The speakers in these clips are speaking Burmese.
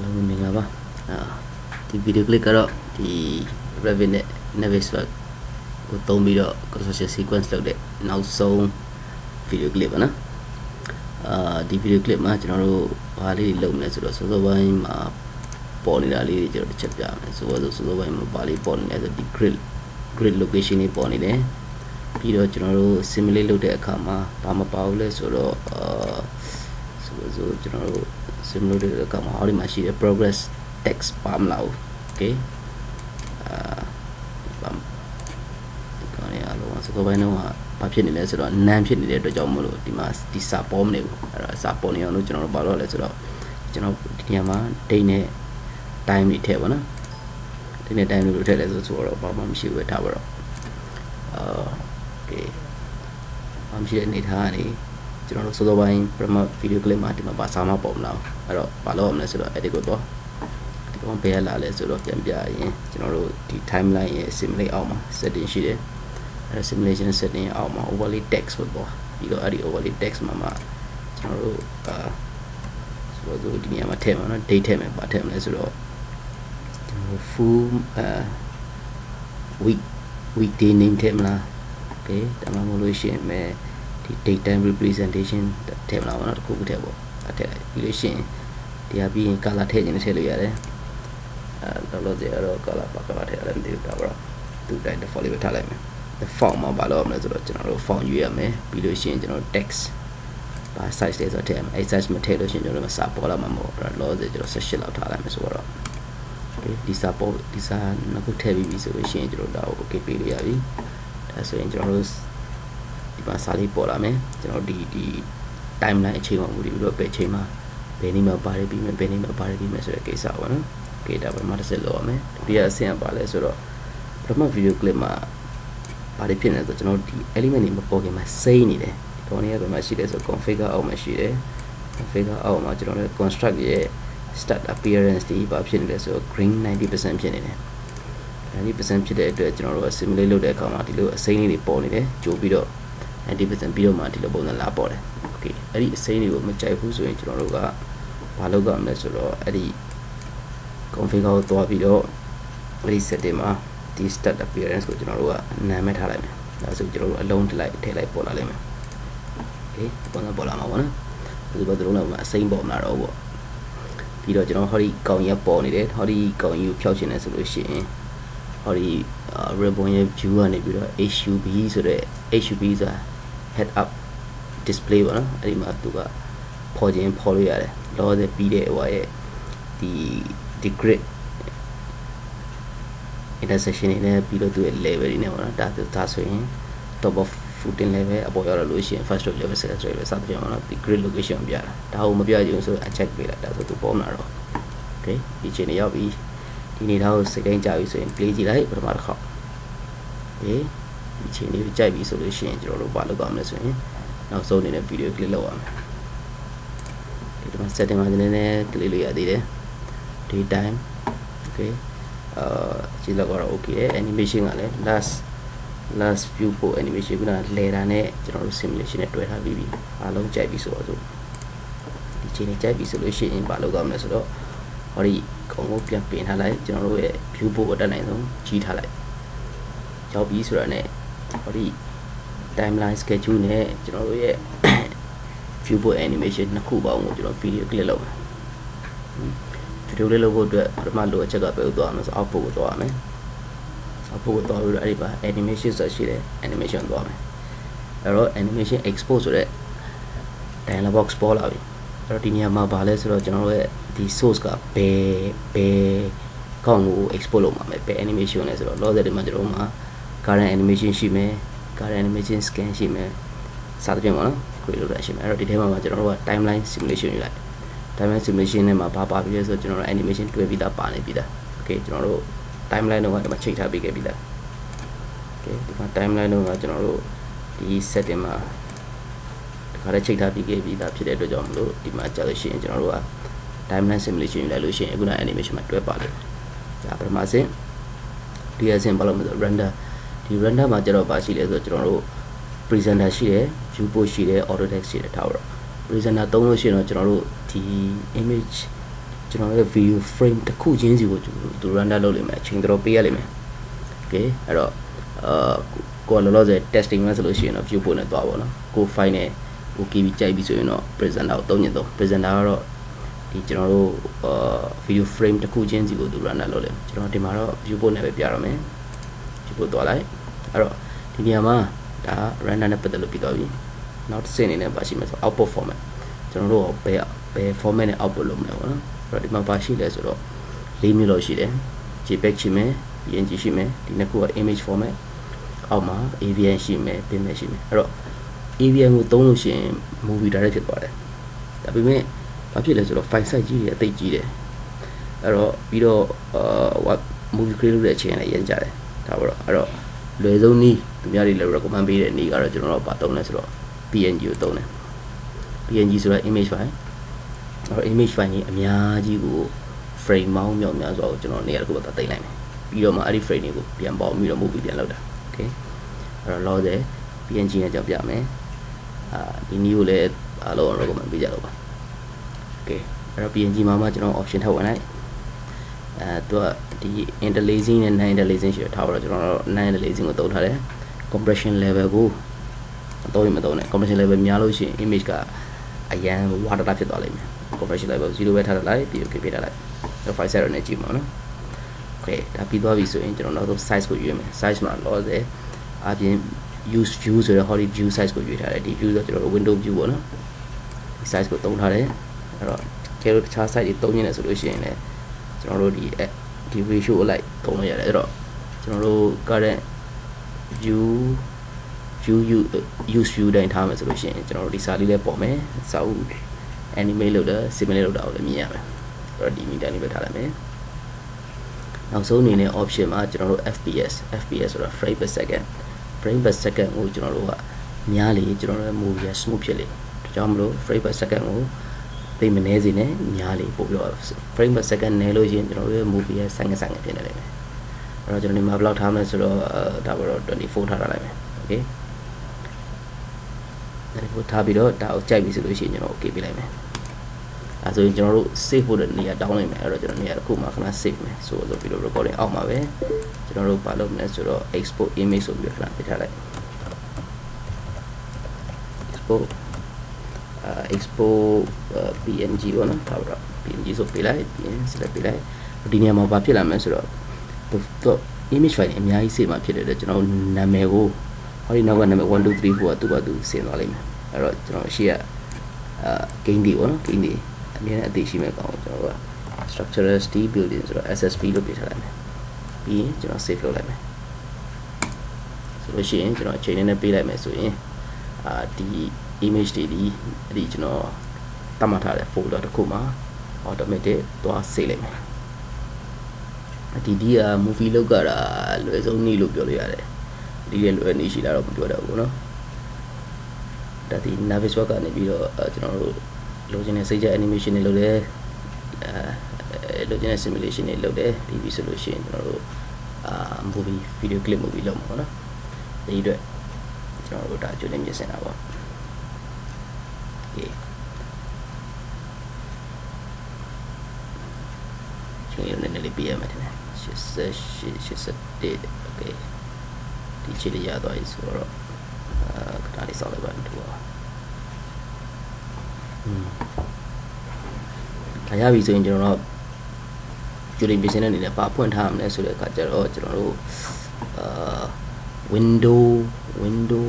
အားလုံးမင်္ဂလာပါအာဒီဗီဒီယိုကလစ်ကတော့ဒီ Revit နဲ့ Naviswork ကိုသုံးပြီးတော့ construction sequence လုပ်တဲ့နောက်ဆုံးဗီဒီယိုကလစ်ပါနော်အာဒီဗီဒီယိုကလစ်မှာကျွန်တော်တို့ဘာလေးတွေလုပ်မလဲဆိုတော့စောစောပိုင်းမှာပေါ်နေတာလေးတွေကျွန်တော်တစ်ချက်ပြမယ်ဆိုတော့စောစောပိုင်းမှာဘာလေးပေါ်နေလဲဆိုဒီ grid grid location လေးပေါ်နေတယ်ပြီးတော့ကျွန်တော်တို့ simulate လုပ်တဲ့အခါမှာဘာမပါဘူးလဲဆိုတော့အာဆိုတော့ကျွန်တော်တို့ simulate တဲ့အခါမှာဟောဒီမှာရှိတဲ့ progress text ပါမလား okay အာဘာဒီကောင်ရအောင်စကောပိုင်းတော့ဘာဖြစ်နေလဲဆိုတော့ nan ဖြစ်နေတဲ့အတွက်ကြောင့်မလို့ဒီမှာဒီစာပေါ်မနေဘူးအဲ့တော့စာပေါ်နေအောင်လို့ကျွန်တော်တို့ဘာလုပ်လဲဆိုတော့ကျွန်တော်ဒီနေရာမှာ date နဲ့ time တွေထည့်ပါနော် date နဲ့ time တွေထည့်လဲဆိုဆိုတော့ဘာမှမရှိဘူးထားပါတော့အာ okay ဘာမှရှိတဲ့အနေထားကနေကျွန်တော်တို့စောစောပိုင်းပထမဗီဒီယိုကလစ်မှာဒီမှာဘာစာမှပေါ်မလာဘူး အဲ့တော့ဘာလုပ်ရမလဲဆိုတော့ edit ကိုတော့ဒီကောင်ဘယ်လာလဲဆိုတော့ပြန်ပြရင်ကျွန်တော်တို့ဒီ timeline ရဲ့ simulate အောက်မှာ setting ရှိတယ်အဲ့ simulation setting အောက်မှာ overlay text ကိုတော့ပြီးတော့အဲ့ဒီ overlay text မှာမှာကျွန်တော်တို့အာဆိုတော့ဒီနေရာမှာထည့်မှာနော် date ထည့်မယ်ပါထည့်မလဲဆိုတော့ကျွန်တော် full အာ week weekday name ထည့်မလား okay ဒါမှမဟုတ်လို့ရှိရင်မယ်ဒီ date time representation ထည့်မလားဘောနော်တစ်ခုခုထည့်ပေါ့အထည့်လိုက်ပြီးလို့ရှိရင် တရားပြီးရင် color ထည့်ခြင်းနဲ့ထည့်လို့ရတယ်အဲတော့လို့ရတော့ color ပါ color ထည့်ရတယ်မသိဘူးဒါတော့သူတိုင်း default လေးပဲထားလိုက်မယ် the font မှာဘာလို့ရမလဲဆိုတော့ကျွန်တော်တို့ font ရွေးရမယ်ပြီးလို့ရှိရင်ကျွန်တော် text ဘာ size လေးဆိုထည့်ရမယ်အဲ size မထည့်လို့ရှိရင်ကျွန်တော်တို့စာပေါ်လာမှာမဟုတ်ဘူးတော့လို့ကျွန်တော်16လောက်ထားလိုက်မယ်ဆိုတော့ okay ဒီစာပေါ်ဒီစာနှစ်ခုထည့်ပြီးပြီဆိုလို့ရှိရင်ကျွန်တော်တို့ဒါကို okay ပေးလို့ရပြီဒါဆိုရင်ကျွန်တော်တို့ဒီမှာစာလေးပေါ်လာမယ်ကျွန်တော်ဒီဒီ timeline အချိန်မှာမူတည်ပြီးတော့ဘယ်အချိန်မှာ ဘယ်နေ့မှာပါတယ်ပြီးမယ်ဘယ်နေ့မှာပါတယ်ပြီးမယ်ဆိုတဲ့ကိစ္စပေါ့နော်။ okay ဒါပထမတစ်ဆက်လောက်ရမယ်။ဒုတိယအဆင့်ကပါလဲဆိုတော့ပထမ video clip မှာဘာတွေဖြစ်နေလဲဆိုတော့ကျွန်တော်ဒီ element တွေမပေါ်ခင်မှာစိမ့်နေတယ်။ဒီကောင်တွေကဘယ်မှာရှိလဲဆိုတော့ configure အောက်မှာရှိတယ်။ configure အောက်မှာကျွန်တော်တို့ construct ရဲ့ start appearance တွေဘာဖြစ်နေလဲဆိုတော့ green 90%ဖြစ်နေတယ်။90%ဖြစ်တဲ့အတွက်ကျွန်တော်တို့ simulate လုပ်တဲ့အခါမှာဒီလိုအစိမ်းလေးတွေပေါ်နေတယ်ကြိုပြီးတော့90%ပြီးတော့မှဒီလိုပုံစံလာပေါ်တယ်။ okay အဲ့ဒီအစိမ်းတွေကိုမကြိုက်ဘူးဆိုရင်ကျွန်တော်တို့က ဘာလုပ်ကြမလဲဆိုတော့အဲ့ဒီ configure ကိုသွားပြီးတော့အဲ့ဒီ setting မှာဒီ start appearance ကိုကျွန်တော်တို့ကနာမည်ထားလိုက်မယ်။ဒါဆိုကျွန်တော်တို့အလုံးထလိုက်ထည့်လိုက်ပေါ်လာလိမ့်မယ်။ okay ပုံစံပေါ်လာမှာပေါ့နော်။ဒီဘက်တစ်လုံးလောက်မှာအစိမ်းပေါ်မလာတော့ဘူးပေါ့။ပြီးတော့ကျွန်တော်ဟောဒီကောင်ကြီးပေါ်နေတယ်။ဟောဒီကောင်ကြီးကိုဖျောက်ချင်တယ်ဆိုလို့ရှိရင်ဟောဒီ ribbon ရဲ့ view ကနေပြီးတော့ HUB ဆိုတဲ့ HUB ဆိုတာ head up display ပေါ့နော်အဲ့ဒီမှာသူကဖော်ခြင်းဖော်လို့ရတယ် လောဆယ်ပြီးတဲ့ဟိုရဲ့ဒီ the grid intersection တွေနဲ့ပြီးတော့သူရဲ့ level တွေနဲ့ပေါ့နော်ဒါဒါဆိုရင် top of footing level အပေါ်ရောက်လာလို့ရှိရင် first level second level စသဖြင့်ပေါ့နော်ဒီ grid location ကိုပြတာဒါကိုမပြချင်ဘူးဆို uncheck ပေးလိုက်ဒါဆိုသူပေါ်မလာတော့ okay ဒီချိန်နေရောက်ပြီဒီနေသားကိုစိတ်တိုင်းကြာပြီဆိုရင် play ကြည့်လိုက်ပထမတစ်ခေါက် okay ဒီချိန်လေးကြိုက်ပြီဆိုလို့ရှိရင်ကျွန်တော်တို့ဘာလုပ်ကြမလဲဆိုရင်နောက်ဆုံးအနေနဲ့ဗီဒီယိုကလစ်လုပ်ရမ ယ်ဒီမှာ setting မှာနည်းနည်းကလစ်လို့ရသေးတယ် day time okay အာကြည့်လောက်တော့ okay တယ် animation ကလည်း last last view ပို့ animation ကလဲတာနဲ့ကျွန်တော်တို့ simulation နဲ့တွဲထားပြီးပြီအားလုံးကြိုက်ပြီဆိုတော့ဒီချိန်လေးကြိုက်ပြီဆိုလို့ရှိရင်ဘာလုပ်ကြမလဲဆိုတော့ဟောဒီကောင်ကိုပြန်ပြင်ထားလိုက်ကျွန်တော်တို့ရဲ့ view ပို့အတက်နိုင်ဆုံးကြီးထားလိုက်ရောက်ပြီဆိုတော့ ਨੇ ဟောဒီ timeline schedule နဲ့ကျွန်တော်တို့ရဲ့ viewport animation နှစ်ခုပေါင်းကိုကျွန်တော် video clip လုပ်မယ် video clip လုပ်ဖို့အတွက်ပထမလိုအချက်ကပဲဥသွားမယ်ဆို output ကိုသွားရမယ် output ကိုသွားပြီးတော့အဲ့ဒီပါ animation ဆိုရှိတယ် animation သွားမယ်အဲ့တော့ animation export ဆိုတဲ့ dialog box ပေါ်လာပြီအဲ့တော့ဒီနေရာမှာဘာလဲဆိုတော့ကျွန်တော်တို့ရဲ့ဒီ source ကဘယ်ဘယ်ကောင်းကို export လုပ်မှာမယ်ဘယ် animation လဲဆိုတော့ logic တွေမှာကျွန်တော်တို့မှာ current animation ရှိမယ် current animation scan ရှိမယ်စသဖြင့်ပေါ့နော် create လုပ်တာရှိမယ်အဲ့တော့ဒီထဲမှာကျွန်တော်တို့က timeline simulation ယူလိုက် timeline simulation နဲ့မှာဘာပါပြီးလဲဆိုတော့ကျွန်တော်တို့ animation တွဲပြီးသားပါနေပြီးသား okay ကျွန်တော်တို့ timeline တော့ကဒီမှာချိန်ထားပေးခဲ့ပြီးသား okay ဒီမှာ timeline တော့ကကျွန်တော်တို့ဒီ setting မှာဒီခါလေးချိန်ထားပြီးခဲ့ပြီးသားဖြစ်တဲ့အတွက်ကြောင့်မလို့ဒီမှာကြာလို့ရှိရင်ကျွန်တော်တို့က timeline simulation ယူလိုက်လို့ရှိရင်အခုန animation မှာတွဲပါလိမ့်မယ်ဒါပထမဆင့်ဒီအဆင့်ဘာလို့မဆို render ဒီ render မှာကျတော့ပါရှိလဲဆိုတော့ကျွန်တော်တို့ presenter ရှိတယ် viewport ရှိတယ် autodesk ရှိတယ်ထားတော့ presenter သုံးလို့ရှိရင်တော့ကျွန်တော်တို့ဒီ image ကျွန်တော်ရဲ့ video frame တစ်ခုချင်းစီကိုသူ render လုပ်လိမ့်မယ်အချိန်တော်ပေးရလိမ့်မယ် okay အဲ့တော့အာကိုကလောလောဆယ် testing မှာဆိုလို့ရှိရင်တော့ viewport နဲ့သွားပါတော့ကို file နဲ့ကို KB ကြိုက်ပြီဆိုရင်တော့ presenter ကိုသုံးညင်သုံး presenter ကတော့ဒီကျွန်တော်တို့အာ video frame တစ်ခုချင်းစီကိုသူ render လုပ်လိမ့်မယ်ကျွန်တော်ဒီမှာတော့ viewport နဲ့ပဲပြရတော့မယ် viewport သွားလိုက်အဲ့တော့ဒီနေရာမှာ ဒါ render နဲ့ပတ်သက်လို့ပြီးသွားပြီနောက်တစ်ဆင့်အနေနဲ့ပါရှိမယ်ဆို output format ကျွန်တော်တို့ဘယ်ဘယ် format နဲ့ output လုပ်မလဲပေါ့နော်အဲ့တော့ဒီမှာပါရှိလဲဆိုတော့၄မျိုးလောက်ရှိတယ် JPEG ရှိမယ် PNG ရှိမယ်ဒီနှစ်ခုက image format အောက်မှာ AVN ရှိမယ် BIMX ရှိမယ်အဲ့တော့ AVN ကိုသုံးလို့ရှိရင် movie direct ဖြစ်သွားတယ်ဒါပေမဲ့ဘာဖြစ်လဲဆိုတော့ file size ကြီးတွေအသိကြီးတယ်အဲ့တော့ပြီးတော့အာ movie create လုပ်တဲ့အချိန်လည်းရမ်းကြတယ်ဒါပေါ့အဲ့တော့ လွယ်ဆုံးနည်းသူများတွေလည်း recommend ပေးတဲ့နည်းကတော့ကျွန်တော်တို့ပါသုံးလဲဆိုတော့ PNG ကိုသုံးတယ် PNG ဆိုတာ image file အဲ့တော့ image file ကြီးအများကြီးကို frame မောင်းမြောက်များစွာကိုကျွန်တော်နေရာတစ်ခုမှာတိတ်လိုက်မယ်ပြီးတော့မှအဲ့ဒီ frame တွေကိုပြန်ပေါင်းပြီးတော့ movie ပြန်လုပ်တာ okay အဲ့တော့ load တယ် PNG နဲ့ကြောက်ပြမယ်အာဒီနည်းကိုလည်းအားလုံး recommend ပေးကြတော့ပါ okay အဲ့တော့ PNG မှာမှကျွန်တော် option ထပ်ဝင်လိုက် အဲသူကဒီ interlacing နဲ့ non interlacing ရှိထားတော့ကျွန်တော်တို့ non interlacing ကိုသုံးထားတယ် compression level ကိုမသုံးရင်မသုံးနဲ့ compression level များလို့ရှိရင် image ကအရန် water ဖြစ်သွားလိမ့်မယ် compression level 0ပဲထားလိုက်ပြီး okay ပေးထားလိုက် file set နဲ့ကြည့်မှာနော် okay ဒါပြီးသွားပြီဆိုရင်ကျွန်တော်နောက်ဆုံး size ကိုရွေးမယ် size မှာ loss တယ်အပြင် use view ဆိုတော့ holiday view size ကိုရွေးထားတယ်ဒီ view ဆိုကျွန်တော်တို့ window view ပေါ့နော်ဒီ size ကိုသုံးထားတယ်အဲ့တော့ကျဲလို့တခြား size တွေသုံးနေတယ်ဆိုလို့ရှိရင်လည်း ကျွန်တော်တို့ဒီဒီ ratio အလိုက်သုံးလို့ရတယ်အဲ့တော့ကျွန်တော်တို့ current view view use view တိုင်းထားမယ်ဆိုလို့ရှိရင်ကျွန်တော်တို့ဒီစာလေးလေးပေါ်မယ်စာအုပ် animate လုပ်တာ simulate လုပ်တာကိုလည်းမြင်ရမယ်အဲ့တော့ဒီ meter လေးပဲထားလိုက်မယ်နောက်ဆုံးအနေနဲ့ option မှာကျွန်တော်တို့ FPS FPS ဆိုတာ frame per second frame per second ကိုကျွန်တော်တို့ကများလေကျွန်တော်တို့ movie ရ smooth ဖြစ်လေဒါကြောင့်မလို့ frame per second ကို သိမနေစေနဲ့များလေပို့ပြီးတော့ frame per second နဲလို့ရှိရင်ကျွန်တော်တို့ရဲ့ movie ရဆိုင်ငဆိုင်ဖြစ်နေလိမ့်မယ်အဲ့တော့ကျွန်တော်ဒီမှာဘယ်လောက်ထားမလဲဆိုတော့ဒါကတော့24ထားထားလိုက်မယ် okay 24ထားပြီးတော့ဒါကိုကြိုက်ပြီဆိုလို့ရှိရင်ကျွန်တော် okay ပြလိုက်မယ်အဲဆိုရင်ကျွန်တော်တို့ save ဖို့တဲ့နေရာတောင်းလိုက်မယ်အဲ့တော့ကျွန်တော်နေရာတစ်ခုမှာခဏ save မယ်ဆိုတော့ပြီးတော့ recording အောက်မှာပဲကျွန်တော်တို့ဘာလုပ်မလဲဆိုတော့ export image ဆိုပြီးခဏပြထားလိုက် export uh, export uh, png ပေါ့နော်ဒါတော့ png ဆိုပေးလိုက်ပြီးရင် select ပေးလိုက်ဒီနေရာမှာဘာဖြစ်လာမလဲဆိုတော့တော့ image file အများကြီးစေမှာဖြစ်တဲ့အတွက်ကျွန်တော်နာမည်ကိုဟောဒီနောက်ကနာမည်1 2 3 4ကသူ့ဘာသူဆင်သွားလိမ့်မယ်အဲ့တော့ကျွန်တော်ရှေ့ကအာ gain ဒီပေါ့နော် gain ဒီအမြဲတမ်းအသေးရှိမဲ့ကောင်ကျွန်တော်က structural steel building ဆိုတော့ SSB လို့ပြထားလိုက်မယ်ပြီးရင်ကျွန်တော် save လုပ်လိုက်မယ်ဆိုလို့ရှိရင်ကျွန်တော်အချိန်နဲ့ပေးလိုက်မယ်ဆိုရင်အာဒီ image တွေဒီအဲ့ဒီကျွန်တော်တတ်မှတ်ထားတဲ့ folder တစ်ခုမှာ automatic သွား save လိုက်မယ်ဒီဒီက movie လောက်ကြတာလွယ်ဆုံးနည်းလို့ပြောလို့ရတယ်ဒီရဲ့လွယ်နည်းရှိတာတော့မပြောတော့ဘူးเนาะဒါဒီ Navis Work ကနေပြီးတော့ကျွန်တော်တို့လိုချင်တဲ့စိတ်ကြ animation တွေလုပ်တယ်အဲလိုချင်တဲ့ simulation တွေလုပ်တယ်ပြီးပြီဆိုလို့ရှိရင်ကျွန်တော်တို့အာ movie video clip movie လုပ်မှာပေါ့နော်ဒီအတွက်ကျွန်တော်တို့ဒါကြိုတင်ပြင်ဆင်တာပေါ့ okay ကျွန်တော်လည်းနည်းနည်းလေးပြရမယ်ထင်တယ်88 81 okay ဒီချီလေးရသွားပြီဆိုတော့အာခဏလေးစောင့်လိုက်ပါဦးတူပါอืมဒါရပြီဆိုရင်ကျွန်တော်တို့ကြိုတင်ပြင်ဆင်တဲ့အနေနဲ့ပါဖွင့်ထားရမလဲဆိုတဲ့အခါကျတော့ကျွန်တော်တို့အာ window window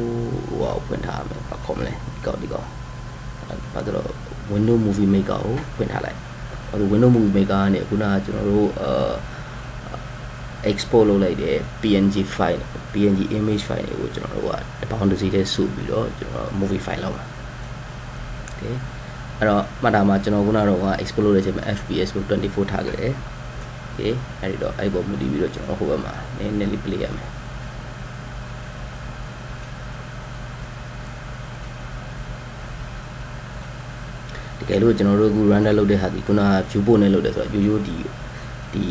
ဟိုဖွင့်ထားရမယ်ဘာခေါ်မလဲဒီကောက်ဒီကောက် ဘာလို့ window movie maker ကိုဖွင့်ထားလိုက်ဘာလို့ window movie maker ကနေခုနကကျွန်တော်တို့အာ export လုပ်လိုက်တဲ့ PNG file PNG image file တွေကိုကျွန်တော်တို့ကတပေါင်းတစ်စီးတည်းစုပြီးတော့ကျွန်တော် movie file လောက်ပါ okay အဲ့တော့မှတ်တာမှာကျွန်တော်ခုနကတော့ export လုပ်တဲ့အချိန်မှာ FPS ကို24ထားခဲ့တယ် okay အဲ့ဒီတော့အဲ့ပေါ်မူတည်ပြီးတော့ကျွန်တော်ဟိုဘက်မှာနည်းနည်းလေး play ရမယ် တကယ်လို့ကျွန်တော်တို့အခု render လုပ်တဲ့ဟာဒီခုနက viewport နဲ့လုပ်တယ်ဆိုတော့ရိုးရိုးဒီဒီ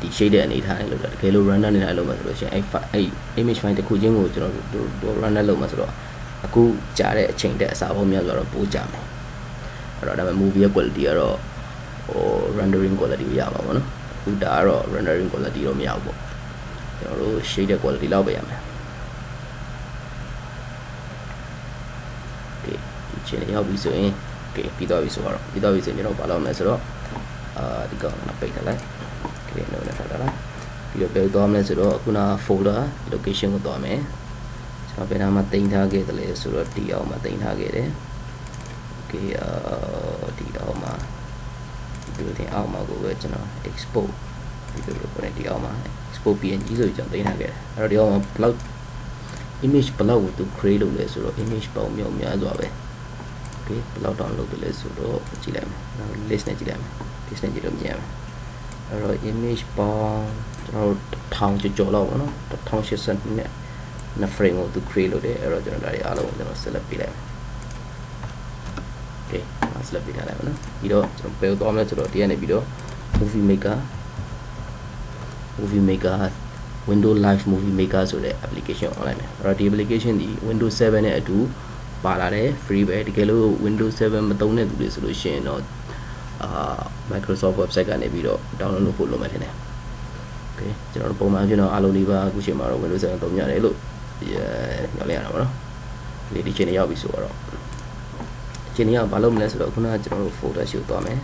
ဒီ shade တဲ့အနေထားနဲ့လုပ်တာတကယ်လို့ render နေတာလုပ်မှာဆိုလို့ရှိရင်အဲ့အဲ့ image file တစ်ခုချင်းကိုကျွန်တော်တို့ render လုပ်မှာဆိုတော့အခုကြာတဲ့အချိန်တက်အစားပုံများဆိုတော့ပိုးကြမယ်အဲ့တော့ဒါပေမဲ့ movie ရဲ့ quality ကတော့ဟို rendering quality ကိုရမှာပေါ့နော်အခုဒါကတော့ rendering quality တော့မရဘူးပေါ့ကျွန်တော်တို့ shaded quality လောက်ပဲရမယ် okay ဒီချင်းရောက်ပြီဆိုရင် okay ပြီးသွားပြီဆိုတော့ပြီးသွားပြီဆိုရင်ကျွန်တော်ဘာလုပ်မလဲဆိုတော့အာဒီကောင်ကပိတ်ထားလိုက် okay နော်နဲ့ထားလိုက်ပြီးတော့ဘယ်သွားမလဲဆိုတော့ခုန folder location ကိုသွားမယ်ကျွန်တော်ဘယ်နာမှာတင်ထားခဲ့တယ်လဲဆိုတော့ဒီအောင်မှာတင်ထားခဲ့တယ် okay အာဒီအောင်မှာဒီလိုတင်အောင်မှာကိုပဲကျွန်တော် export ဒီလိုလိုပေါ်နေဒီအောင်မှာ export png ဆိုပြီးကျွန်တော်တင်ထားခဲ့တယ်အဲ့တော့ဒီအောင်မှာ block image ဘလောက်ကိုသူ create လုပ်လဲဆိုတော့ image ပေါင်းမြောက်များစွာပဲ okay ဘလောက် download လုပ်လဲဆိုတော့ကြည့်လိုက်မယ်နောက် list နဲ့ကြည့်လိုက်မယ် list နဲ့ကြည့်လို့မြင်ရမယ်အဲ့တော့ image ပေါင်းကျွန်တော်တို့1000ကျော်ကျော်လောက်ပေါ့နော်1080နဲ့နှစ် frame ကိုသူ create လုပ်တယ်အဲ့တော့ကျွန်တော်ဒါတွေအားလုံးကိုကျွန်တော် select ပေးလိုက်မယ် okay ကျွန်တော် select ပေးထားလိုက်ပါနော်ပြီးတော့ကျွန်တော်ဘယ်ကိုသွားမလဲဆိုတော့ဒီကနေပြီးတော့ movie maker movie maker window live movie maker ဆိုတဲ့ application online ပဲအဲ့တော့ဒီ application ဒီ windows 7နဲ့အတူ ပါလာတယ် free ပဲတကယ်လို့ windows 7မသုံးတဲ့သူတွေဆိုလို့ရှိရင်တော့အာ Microsoft website ကနေပြီးတော့ download လုပ်ဖို့လုပ်မယ်ထင်တယ် okay ကျွန်တော်တို့ပုံမှန်ကျွန်တော်အားလုံးလေးပါအခုချိန်မှာတော့ windows 7သုံးရတယ်လို့ညော်လိုက်ရတာပါနော်ဒီဒီချိန်ရောက်ပြီဆိုတော့ချိန်ကဘာလုပ်မလဲဆိုတော့ခုနကကျွန်တော်တို့ folder ရှိသွားမယ်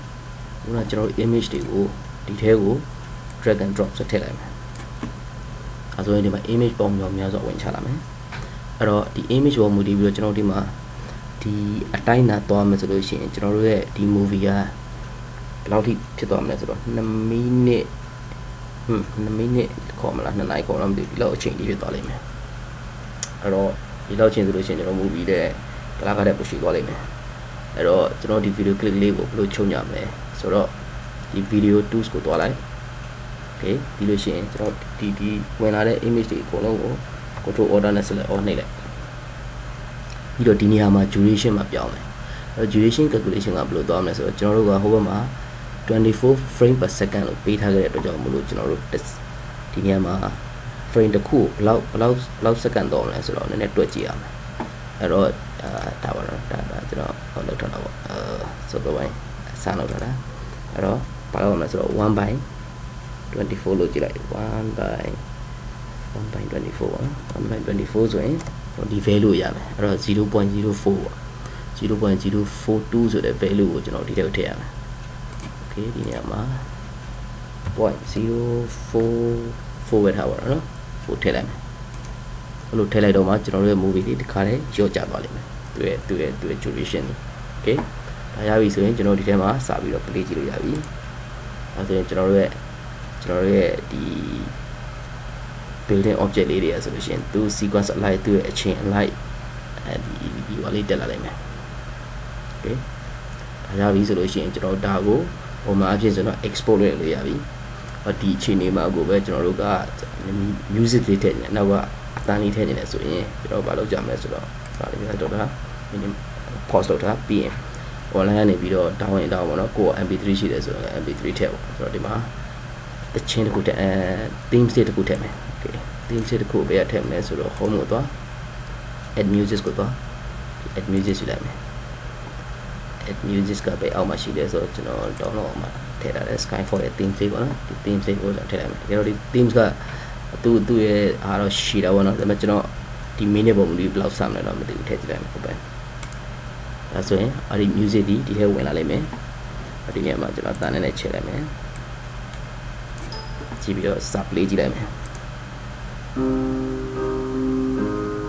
ခုနကကျွန်တော်တို့ image တွေကိုဒီထဲကို drag and drop ဆက်ထည့်လိုက်မယ်အဲဆိုရင်ဒီမှာ image ပုံမျိုးများစွာဝင်ချလာမယ် အဲ့တော့ဒီ image ပေါ်မူတည်ပြီးတော့ကျွန်တော်ဒီမှာဒီအတိုင်းသာသွားမယ်ဆိုလို့ရှိရင်ကျွန်တော်တို့ရဲ့ဒီ movie ကဘယ်လောက်ထိဖြစ်သွားမလဲဆိုတော့2မိနစ်ဟွန်း2မိနစ်ခေါ်မလား2နာရီခေါ်တော့မသိဘူးဒီလောက်အချိန်ကြီးဖြစ်သွားလိမ့်မယ်အဲ့တော့ဒီလောက်ချိန်ဆိုလို့ရှိရင်ကျွန်တော် movie တဲ့ကလာကတဲ့ပိုရှိသွားလိမ့်မယ်အဲ့တော့ကျွန်တော်ဒီ video clip လေးကိုဘယ်လိုချုပ်ညမလဲဆိုတော့ဒီ video tools ကိုတွားလိုက် okay ပြီးလို့ရှိရင်ကျွန်တော်ဒီဒီဝင်လာတဲ့ image တွေအကုန်လုံးကို control order နဲ့ select all နှိပ်လိုက်ပြီးတော့ဒီနေရာမှာ duration မှာပြောင်းမယ်အဲ့တော့ duration calculation ကဘယ်လိုသွားမလဲဆိုတော့ကျွန်တော်တို့ကဟိုဘက်မှာ24 frame per second လို့ပေးထားခဲ့တဲ့အတွက်ကြောင့်မလို့ကျွန်တော်တို့ဒီနေရာမှာ frame တစ်ခုဘယ်လောက်ဘယ်လောက်ဘယ်လောက် second တော့မလဲဆိုတော့နည်းနည်းတွက်ကြည့်ရမယ်အဲ့တော့အာဒါပါတော့ဒါဒါကျွန်တော်ဟောလောက်ထားတာပေါ့အာဆိုတော့ပိုင်းစမ်းလောက်ထားတာအဲ့တော့ဘာလို့မလဲဆိုတော့1 by 24လို့ကြည့်လိုက်1 by 1 by 24ပါ1 by 24ဆိုရင်ဒီ value ရမယ်အဲ့တော့0.04ပေါ့0.042ဆိုတဲ့ value ကိုကျွန်တော်ဒီထဲကိုထည့်ရမယ် okay ဒီနေရာမှာ 0.044ပဲထားပါတော့နော်ပို့ထည့်လိုက်မယ်အဲ့လိုထည့်လိုက်တော့မှကျွန်တော်တို့ရဲ့ movie လေးဒီခါလေးကြော့ကျသွားလိမ့်မယ်သူရဲ့သူရဲ့သူရဲ့ duration okay ဒါရပြီဆိုရင်ကျွန်တော်ဒီထဲမှာစပြီးတော့ play ကြည့်လို့ရပြီအဲဆိုရင်ကျွန်တော်တို့ရဲ့ကျွန်တော်တို့ရဲ့ဒီ building object လေးတွေရဆိုလို့ရှိရင်သူ sequence align သူ့ရဲ့အချိန် align အဲဒီဒီဝါလေးတက်လာနိုင်မယ် okay ဒါရပြီဆိုလို့ရှိရင်ကျွန်တော်ဒါကိုပုံမှန်အဖြစ်ဆိုတော့ export လုပ်လို့ရပြီဟောဒီအချိန်လေးမှာကိုပဲကျွန်တော်တို့က music လေးထည့်နေနောက်ကအတန်းလေးထည့်နေတယ်ဆိုရင်ကျွန်တော်ဘာလုပ်ကြမလဲဆိုတော့ဒါလေးကတော့ဒါ minimum pause လုပ်တာပြီးရင် online ကနေပြီးတော့ down ရင် down ပေါ့နော်ကိုယ် mp3 ရှိတယ်ဆိုရင် mp3 ထည့်ပေါ့ဆိုတော့ဒီမှာတချင်းတစ်ခုထည့်အဲ theme state တစ်ခုထည့်မယ် okay theme state တစ်ခုဘယ်ရထည့်မလဲဆိုတော့ home ကိုသွား add music ကိုသွား add music ယူလိုက်မယ် add music ကပဲအောက်မှာရှိတယ်ဆိုတော့ကျွန်တော် download အောင်မှာထည့်ထားတယ် skyfall ရဲ့ theme state ပေါ့နော်ဒီ theme state ကိုကျွန်တော်ထည့်လိုက်မယ်တကယ်တော့ဒီ themes ကသူ့သူ့ရဲ့အားတော့ရှိတာပေါ့နော်ဒါပေမဲ့ကျွန်တော်ဒီ minute ပုံမလို့ဘယ်လောက်စမ်းမလဲတော့မသိဘူးထည့်ကြည့်လိုက်မယ်ဟုတ်ပဲဒါဆိုရင်အဲ့ဒီ music ဒီဒီထဲဝင်လာလိမ့်မယ်ဒီနေရာမှာကျွန်တော်တန်းနေနဲ့ချိန်လိုက်မယ်ကြည့်ပြီးတော့ sub play ကြည့်လိုက်မယ်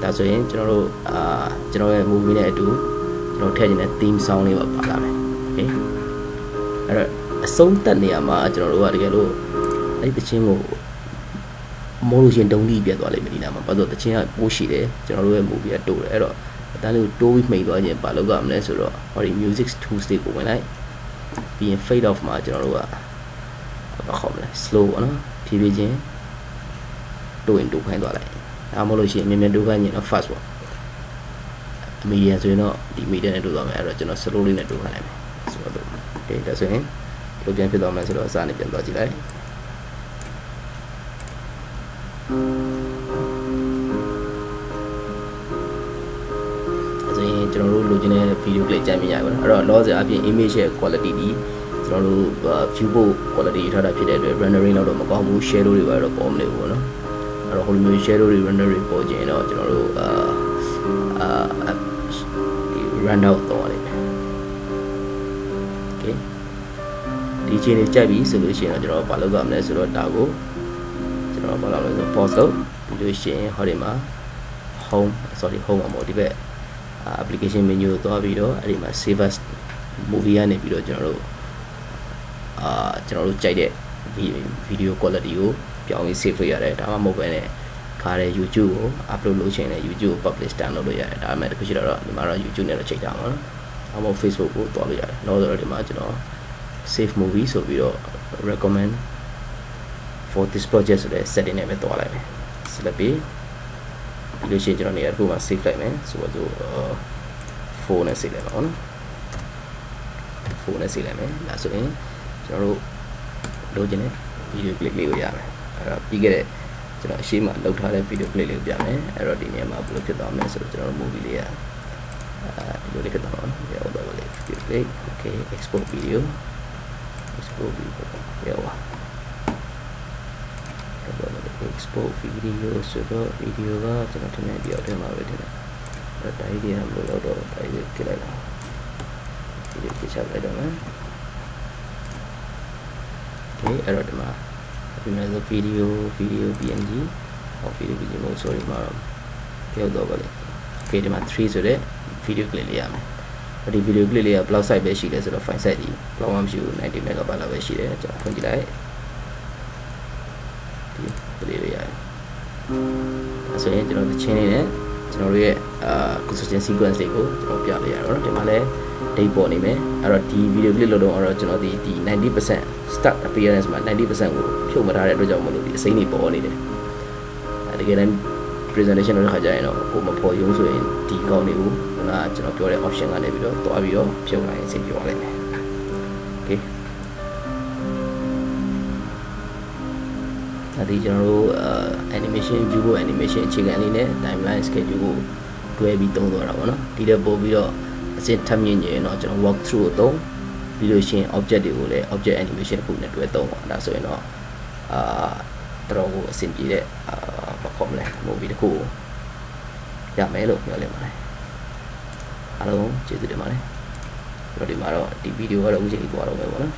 ဒါဆိုရင်ကျွန်တော်တို့အာကျွန်တော်ရဲ့ movie နဲ့အတူကျွန်တော်ထည့်ခြင်းတဲ့ theme song လေးပါပါလာမယ်โอเคအဲ့တော့အဆုံးသက်နေရာမှာကျွန်တော်တို့ကတကယ်လို့အဲ့ဒီတခြင်းကိုမိုးလို့ရှင်တုံးကြီးပြတ်သွားလိမ့်မယ်ဒီနာမှာဘာလို့တခြင်းကပိုးရှိတယ်ကျွန်တော်တို့ရဲ့ movie ကတိုးတယ်အဲ့တော့အတန်းလေးကိုတိုးပြီးမှိန်သွားခြင်းဘာလို့ကမလဲဆိုတော့ဟောဒီ music tools တွေကိုဝင်လိုက်ပြီးရင် fade off မှာကျွန်တော်တို့ကဘာခေါ်မလဲ slow ပေါ့နော်ဖြည်းဖြည်းချင်း တိုးရင်တိုးခိုင်းသွားလိုက်ဒါမှမဟုတ်လို့ရှိရင်မြင်မြင်တိုးခိုင်းရင်တော့ fast ပေါ့ medium ဆိုရင်တော့ဒီ medium နဲ့တိုးသွားမယ်အဲ့တော့ကျွန်တော် slow လေးနဲ့တိုးခိုင်းလိုက်မယ်ဆိုတော့ okay ဒါဆိုရင်ဘယ်လိုပြန်ဖြစ်သွားမလဲဆိုတော့အစနဲ့ပြန်သွားကြည့်လိုက်ဆိုရင်ကျွန်တော်တို့လိုချင်တဲ့ video clip ကြိုက်မြင်ရပါတော့အဲ့တော့ loss အပြင် image ရဲ့ quality ဒီကျွန်တော်တို့ view ဖို့ quality ထားတာဖြစ်တဲ့အတွက် rendering တော့မကောင်းဘူး shadow တွေပါတော့ပေါ်မနေဘူးပေါ့နော် အဲ့တော့ဟိုလိုမျိုး shadow တွေ rendering ပေါ်ခြင်းတော့ကျွန်တော်တို့အာအာဒီ run out တော့လိမ့်မယ် okay ဒီချိန်လေးကြိုက်ပြီဆိုလို့ရှိရင်တော့ကျွန်တော်ဘာလုပ်ရမလဲဆိုတော့ဒါကိုကျွန်တော်ဘာလုပ်လဲဆိုတော့ pause လုပ်ပြီးလို့ရှိရင်ဟောဒီမှာ home sorry home မှာပေါ့ဒီဘက် application menu ကိုသွားပြီးတော့အဲ့ဒီမှာ save as movie ကနေပြီးတော့ကျွန်တော်တို့အာကျွန်တော်တို့ကြိုက်တဲ့ video quality ကို ပြောင်းပြီး save လုပ်ရတယ်ဒါမှမဟုတ်ပဲねခါတဲ့ YouTube ကို upload လုပ်ချင်တဲ့ YouTube ကို publish download လုပ်ရတယ်ဒါပေမဲ့တခုရှိတော့ဒီမှာတော့ YouTube နဲ့တော့ချိန်တာပါနော်အမော Facebook ကိုတွားလို့ရတယ်နောက်တော့ဒီမှာကျွန်တော် save movie ဆိုပြီးတော့ recommend for this project ဆိုတဲ့ setting နဲ့ပဲတွားလိုက်မယ် select ပြီးပြီးလို့ရှိရင်ကျွန်တော်နေရာတစ်ခုမှာ save လိုက်မယ်ဆိုတော့ဖုန်းနဲ့ save လိုက်ပါဦးနော်ဖုန်းနဲ့ save လိုက်မယ်ဒါဆိုရင်ကျွန်တော်တို့လိုချင်တဲ့ video clip လေးကိုရမယ် အဲ့တော့ပြီးခဲ့တဲ့ကျွန်တော်အရှိမလောက်ထားတဲ့ video clip လေးကိုပြမယ်အဲ့တော့ဒီနေရာမှာဘယ်လိုဖြစ်သွားမလဲဆိုတော့ကျွန်တော်တို့ movie လေးကအဲဒီလိုလေးဖြစ်သွားမှာနော်ရောတော့လေ video clip okay export video export video ရောပါ export video ဆိုတော့ video ကကျွန်တော်ထင်တယ်ဒီအောက်ထဲမှာပဲထင်တယ်အဲ့ဒါတိုင်းဒီကမလို့တော့တော့တိုင်းဒီကြည့်လိုက်တော့ဒီလိုကြည့်ချလိုက်တော့မယ် okay အဲ့တော့ဒီမှာ ဒီမှာဆို video video png ဟော video png မဟုတ် sorry မှာတော့ပြောတော့ပါလေ okay ဒီမှာ3ဆိုတဲ့ video clip လေးရမယ်ဒီ video clip လေးက blog site ပဲရှိတယ်ဆိုတော့ file size ဒီ blog မှမရှိဘူး90 MB လောက်ပဲရှိတယ်ကျွန်တော်ဖွင့်ကြည့်လိုက်ဒီပလေးလေးရတယ်အဲဆိုရင်ကျွန်တော်သချင်းလေးနဲ့ကျွန်တော်တို့ရဲ့အာ construction sequence တွေကိုကျွန်တော်ပြပေးရတော့ဒီမှာလည်း date ပေါ်နေမယ်အဲ့တော့ဒီ video clip လို့တော့အဲ့တော့ကျွန်တော်ဒီဒီ90% start appearance မှာ90%ကိုဖြုတ်မထားတဲ့အတွက်ကြောင့်မလို့ဒီအစိမ်းတွေပေါ်နေတယ်အဲတကယ်တမ်း presentation လုပ်တဲ့ခါကျရင်တော့ကိုမဖော်ရုံးဆိုရင်ဒီကောင်းတွေကိုခုနကကျွန်တော်ပြောတဲ့ option ကနေပြီးတော့တွားပြီးတော့ဖြုတ်လိုက်ရင်စိတ်ပြောလိုက်မယ် okay ဒါဒီကျွန်တော်တို့ animation view ကို animation အခြေခံအနေနဲ့ timeline schedule ကိုတွဲပြီးသုံးတော့တာပေါ့နော်ဒီတော့ပို့ပြီးတော့ အစစ်ထပ်မြင့်ညင်တော့ကျွန်တော် walk through ကိုသုံးပြီးလို့ရှိရင် object တွေကိုလည်း object animation တစ်ခုနဲ့တွဲသုံးပါဒါဆိုရင်တော့အာတော်ကိုအဆင်ပြေတဲ့အာဘာခေါ်မလဲ movie တစ်ခုကိုရမယ်လို့ပြောလင်ပါတယ်အားလုံးကျေးဇူးတင်ပါတယ်ပြီးတော့ဒီမှာတော့ဒီဗီဒီယိုကတော့အခုချိန်ကြီးသွားတော့ပဲပေါ့နော်